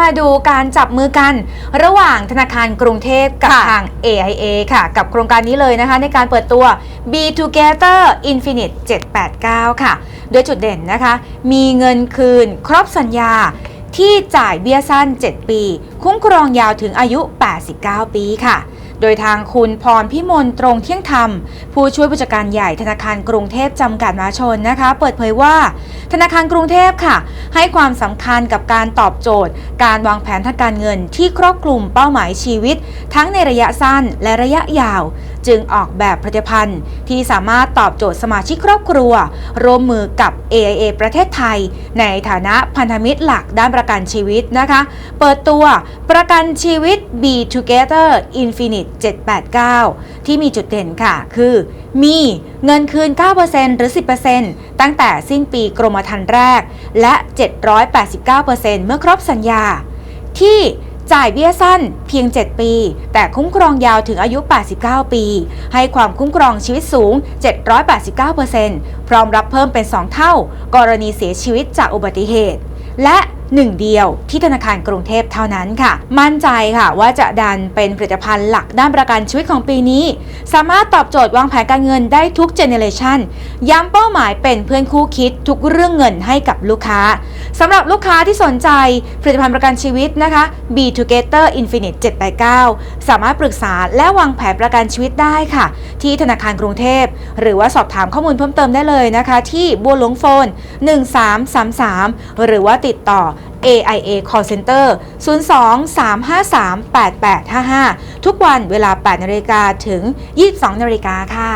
มาดูการจับมือกัน ระหว่างธนาคารกรุงเทพกับค่ะทาง AIA ค่ะ กับโครงการนี้เลยนะคะ ในการเปิดตัว B Together Infinite 789 ค่ะ โดยจุดเด่นนะคะ มีเงินคืนครบสัญญาที่จ่ายเบี้ยสั้น 7 ปี คุ้มครองยาวถึงอายุ 89 ปีค่ะ โดยทางคุณพรพิมลตรงเที่ยงธรรม ผู้ช่วยผู้จัดการใหญ่ธนาคารกรุงเทพจำกัดมหาชนนะคะ เปิดเผยว่า ธนาคารกรุงเทพค่ะ ให้ความสำคัญกับการตอบโจทย์ การวางแผนทางการเงินที่ครอบคลุมเป้าหมายชีวิต ทั้งในระยะสั้นและระยะยาว จึงออกแบบผลิตภัณฑ์ ที่สามารถตอบโจทย์สมาชิกครอบครัว ร่วมมือกับ AIA ประเทศไทย ในฐานะพันธมิตรหลักด้านประกันชีวิตนะคะ เปิดตัวประกันชีวิต B Together Infinite 789 ที่มีจุดเด่นค่ะ คือ มีเงินคืน 9%หรือ 10% ตั้งแต่สิ้นปีกรมธรรม์แรก และ 789%เมื่อครบสัญญา ที่จ่ายเบี้ยสั้นเพียง 7 ปี แต่คุ้มครองยาวถึงอายุ 89 ปี ให้ความคุ้มครองชีวิตสูง 789%พร้อมรับเพิ่มเป็น 2 เท่า กรณีเสียชีวิตจากอุบัติเหตุ และ หนึ่งเดียวที่ธนาคารกรุงเทพเท่านั้นค่ะ มั่นใจค่ะว่าจะดันเป็นผลิตภัณฑ์หลักด้านประกันชีวิตของปีนี้ สามารถตอบโจทย์วางแผนการเงินได้ทุกเจเนเรชันย้ำเป้าหมายเป็นเพื่อนคู่คิดทุกเรื่องเงินให้กับลูกค้าสำหรับลูกค้าที่สนใจผลิตภัณฑ์ประกันชีวิตนะคะ B Together Infinite 789 สามารถปรึกษาและวางแผนประกันชีวิตได้ค่ะ ที่ธนาคารกรุงเทพ หรือว่าสอบถามข้อมูลเพิ่มเติมได้เลยนะคะ ที่บัวหลวงโฟน 1333 หรือว่าติดต่อ AIA Call Center 02 353 8855 ทุกวันเวลา 8นาฬิกาถึง 22นาฬิกาค่ะ